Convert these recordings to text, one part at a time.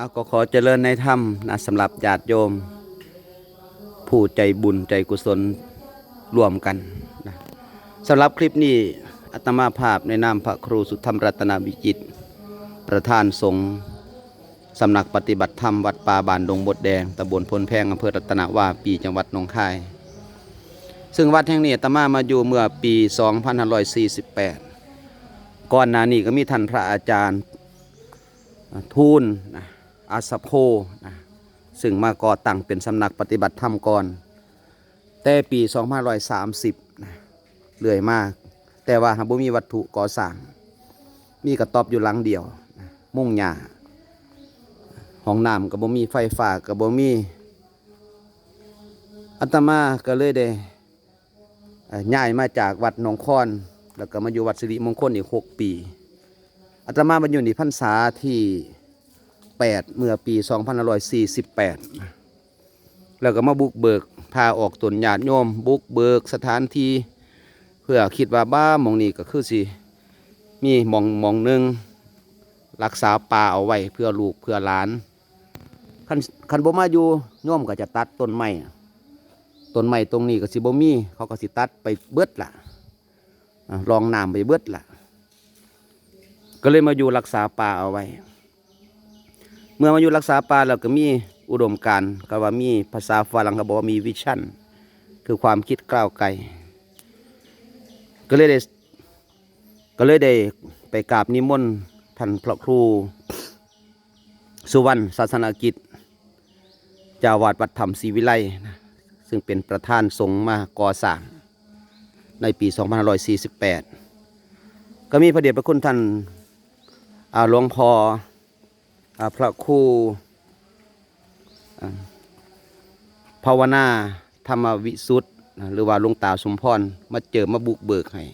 เอาก็ขอเจริญในธรรมนะสำหรับญาติโยม ผู้ใจบุญใจกุศลรวมกันนะสำหรับคลิปนี้อาตมาภาพในนามพระครูสุธรรมรัตนวิจิต ประธานสงฆ์สำนักปฏิบัติธรรมวัดป่าบานดงบดแดงตำบลพลแพงอำเภอรัตนวาปีจังหวัดหนองคาย ซึ่งวัดแห่งนี้อาตมามาอยู่เมื่อปี 2548 ก่อนหน้านี้ก็มีท่านพระอาจารย์ทูลนะ อาสโพนะซึ่งมาก่อตั้งเป็นสำนักปฏิบัติธรรมก่อน แต่ปี 2530นะเรื่อยมาก แต่ว่าหาบ่มีวัตถุก่อสร้าง มีกระต๊อบอยู่หลังเดียวนะมุ่งหญ้าห้องน้ำก็บ่มีไฟฟ้าก็บ่มีอาตมาก็เลยได้ย้ายมาจากวัดหนองคอน แล้วก็มาอยู่วัดสิริมงคลอีก6ปีอาตมาบรรยุในพรรษาที่ 8 เมื่อปี 2548นะแล้วก็มาบุกเบิกพาออกตนญาติโยม บุกเบิกสถานที่เพื่อคิดว่าบ้ามองนี้ก็คือสิ มีมองมองหนึ่งรักษาป่าเอาไว้เพื่อลูกเพื่อหลานคันคันบ่มาอยู่โยมก็จะตัดต้นไม้ต้นไม้ตรงนี้ก็สิบ่มีเขาก็สิตัดไปเบิดล่ะอ่ารองน้ำไปเบิดล่ะ ก็เลยมาอยู่รักษาป่าเอาไว้ เมื่อมาอยู่รักษาป่าแล้วก็มีอุดมการณ์ก็ว่ามีภาษาฝรั่งก็บอกว่ามีวิชั่น คือความคิดกล้าวไกล ก็เลยได้ก็เลยได้ไปกราบนิมนต์ท่านพระครู สุวรรณศาสนากิจจาวาดวัดธรรมศรีวิไลซึ่งเป็นประธานสงฆ์มาก่อสร้างในปี 2548 ก็มีพระเดชพระคุณท่านหลวงพ่ออ่า พระครูอ่ภาวนาธรรมวิสุทธ์หรือว่าหลวงตาสมพรมาเจอมาบุกเบิกให้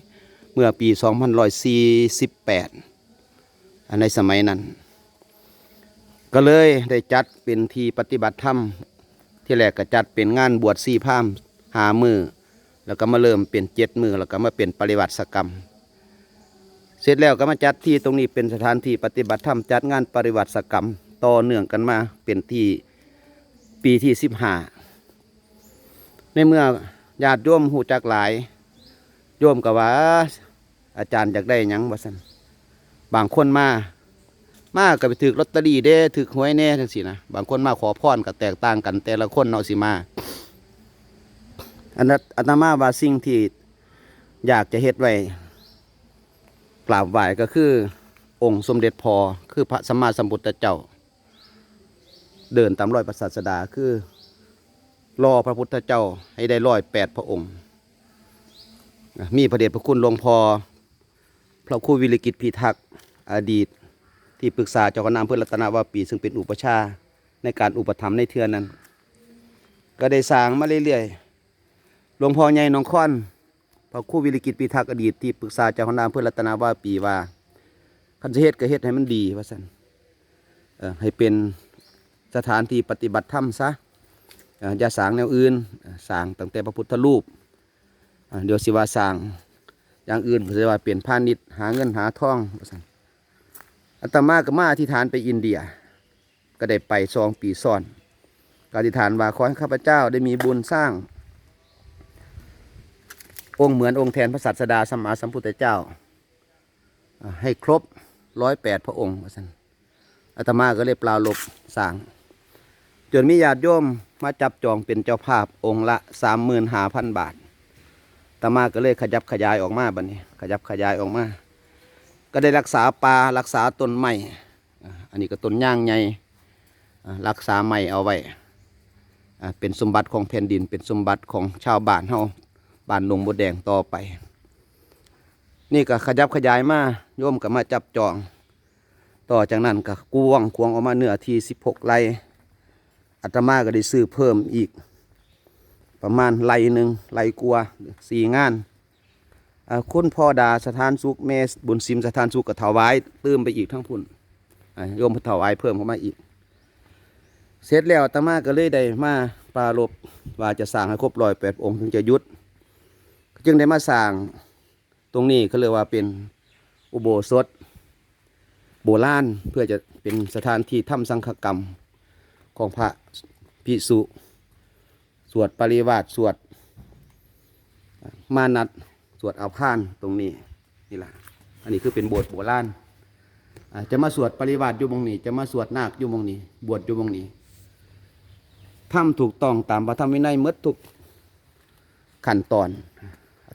เมื่อปี2548อ่าในสมัยนั้น ก็เลยได้จัดเป็นทีปฏิบัติธรรม ที่แรกก็จัดเป็นงานบวชสี่พามหามือ แล้วก็มาเริ่มเป็นเจ็ดมือแล้วก็มาเป็นปริวัติกรรม สร็จแล้วก็มาจัดที่ตรงนี้เป็นสถานที่ปฏิบัติธรรมจัดงานปริวัติกรรมต่อเนื่องกันมาเป็นที่ปีที่สิบห้าในเมื่อญาติโยมหูจักหลายโยมก็ว่า อาจารย์อยากได้ยังบ่สันบางคนมา มาก็ไปถือลอตเตอรี่เด้ถือหวยแน่ทั้งสินะบางคนมาขอพรก็แตกต่างกัน แต่ละคนเนาะสิมาอันนั้นอาตมาว่าสิ่งที่อยากจะเฮ็ดไว้ กราบไหว้ก็คือองค์สมเด็จพอคือพระสัมมาสัมพุทธเจ้า เดินตามรอยพระศาสดาคือรอพระพุทธเจ้าให้ได้ร้อยแปดพระองค์ มีพระเดชพระคุณหลวงพ่อพระครูวิริกิตพิทักษ์อดีต ที่ปรึกษาเจ้าคณะเพื่อรัตนาวาปีซึ่งเป็นอุปชาในการอุปถัมภ์ในเทือนั้น ก็ได้สร้างมาเรื่อยๆหลวงพ่อใหญ่หนองค้อน พระครูวิริกิตพิทักอดีตที่ปรึกษาเจ้าคณะอำเพื่อรัตนาว่าปีว่าคันเฮ็ดก็เฮ็ดให้มันดีว่าซั่นเอ่อให้เป็นสถานที่ปฏิบัติธรรมซะเอ่อย่าสางแนวอื่นสางตั้งแต่พระพุทธรูปเดี๋ยวสิว่าสางอย่างอื่นก็สิว่าเปลี่ยนพาณิชย์หาเงินหาทองว่าซั่นอาตมาก็มาอธิษฐานไปอินเดีย ก็ได้ไปสองปีซ้อนก็อธิษฐานว่าขอให้ข้าพเจ้าได้มีบุญสร้าง องค์เหมือนองค์แทนพระสัสดาสมมาสัมพุทธเจ้า ให้ครบร้อยแปดพระองค์ว่าสันอาตมาก็เลยปลาลบสร้าง จนมีญาติโยมมาจับจองเป็นเจ้าภาพองค์ละสามหมื่นห้าพันบาทอาตมาก็เลยขยับขยายออกมาบัดนี้ ขยับขยายออกมา ก็ได้รักษาป่ารักษาต้นไม้อ่าอันนี้ก็ต้นย่างใหญ่รักษาไม้เอาไว้เป็นสมบัติของแผ่นดินเป็นสมบัติของชาวบ้านเฮา บ้านหนองบดแดงต่อไป นี่ก็ขยับขยายมาโยมก็มาจับจอง ต่อจากนั้นก็กวงกวงออกมาเนื้อที่สิบหกไร่อาตมาก็ได้ซื้อเพิ่มอีก ประมาณไร่หนึ่งไร่กลัวสี่งานคุณพ่อดาสถานสุขเมสบุญซิมสถานสุขก็ถวายเติมไปอีกทั้งพุ่นอ่าโยมถวายเพิ่มเข้ามาอีก เสร็จแล้วอาตมาก็เลยได้มาปรารบว่าจะสร้างให้ครบร้อยแปดองค์ถึงจะยุด จึงได้มาสร้างตรงนี้เขาเรียกว่าเป็นอุโบสถ โบราณเพื่อจะเป็นสถานที่ทำสังฆกรรมของพระภิกษุสวดปริวาสสวดมานัดสวดอาพานตรงนี้นี่แหละอันนี้คือเป็นโบสถ์โบราณจะมาสวดปริวาสอยู่ตรงนี้ จะมาสวดนาคอยู่ตรงนี้ บวชอยู่ตรงนี้ทำถูกต้องตามพระธรรมวินัยมดทุกขั้นตอน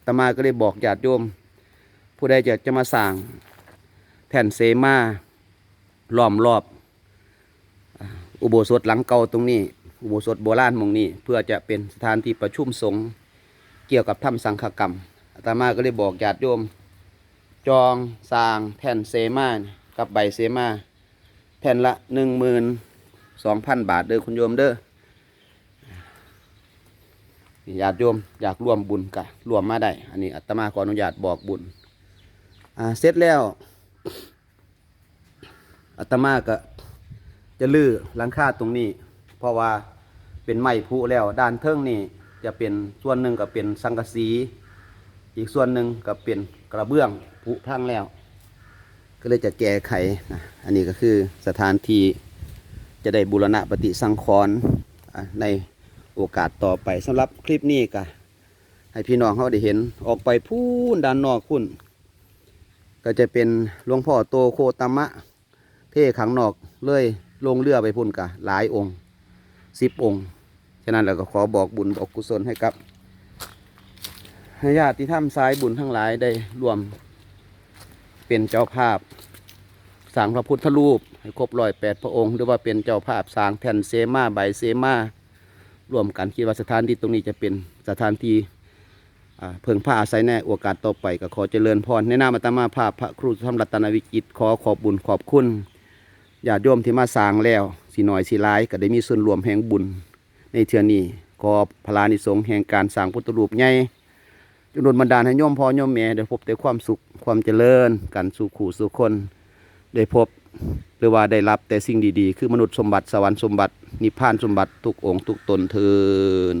ตมาก็เลยบอกญาติโยม ผู้ใดจะจะมาสร้างแผ่นเสมาล้อมรอบ อุโบสถหลังเก่าตรงนี้ อุโบสถโบราณมองนี้ เพื่อจะเป็นสถานที่ประชุมสงฆ์เกี่ยวกับทำสังฆกรรมอาตมาก็เลยบอกญาติโยม จองสร้างแผ่นเสมากับใบเสมาแผ่นละหนึ่งหมื่นสองพันบาทเด้อคุณโยมเด้อ ญาติโยมอยากร่วมบุญกะร่วมมาได้ อันนี้อาตมาขออนุญาตบอกบุญอ่าเสร็จแล้วอาตมาก็จะลื้อหลังคาตรงนี้ เพราะว่าเป็นไม้ผุแล้วด้านเทิงนี่จะเป็นส่วนหนึ่งก็เป็นสังกะสี อีกส่วนหนึ่งก็เป็นกระเบื้องผุพังแล้ว ก็เลยจะแก้ไขนะอันนี้ก็คือสถานที่จะได้บูรณะปฏิสังขรณ์ใน โอกาสต่อไปสำหรับคลิปนี้ก็ให้พี่น้องเขาได้เห็นออกไปพูนด้านนอกคุณก็จะเป็นหลวงพ่อโตโคตมะ เท่ขังนอกเลยลงเรือไปพุ่นกะหลายองค์สิบองค์ ฉะนั้นเราก็ขอบอกบุญบอกกุศลให้กับญาติที่ทำสายบุญทั้งหลายได้รวม เป็นเจ้าภาพสางพระพุทธรูปให้ครบร้อยแปดพระองค์ หรือว่าเป็นเจ้าภาพสางแผ่นเซมาใบเซมา รวมกันคิดว่าสถานที่ตรงนี้จะเป็นสถานที่เพิ่งผ้าอาศัยในโอกาสต่อไปก็ขอเจริญพรในนามอาตมาภาพพระครูธรรมรัตนวิจิตขอขอบบุญขอบคุณญาติโยมที่มาสร้างแล้วสีหน่อยสีร้ายก็ได้มีส่วนรวมแห่งบุญในเทือนี้ขอพลานิสงส์แห่งการสร้างพุทธรูปใหญ่จงโดนบันดาลให้โยมพ่อโยมแม่ได้พบแต่ความสุขความเจริญกันสู่ขู่สู่คนได้พบ หรือว่าได้รับแต่สิ่งดีๆ คือมนุษย์สมบัติสวรรค์สมบัตินิพพานสมบัติทุกองค์ทุกตนเทิน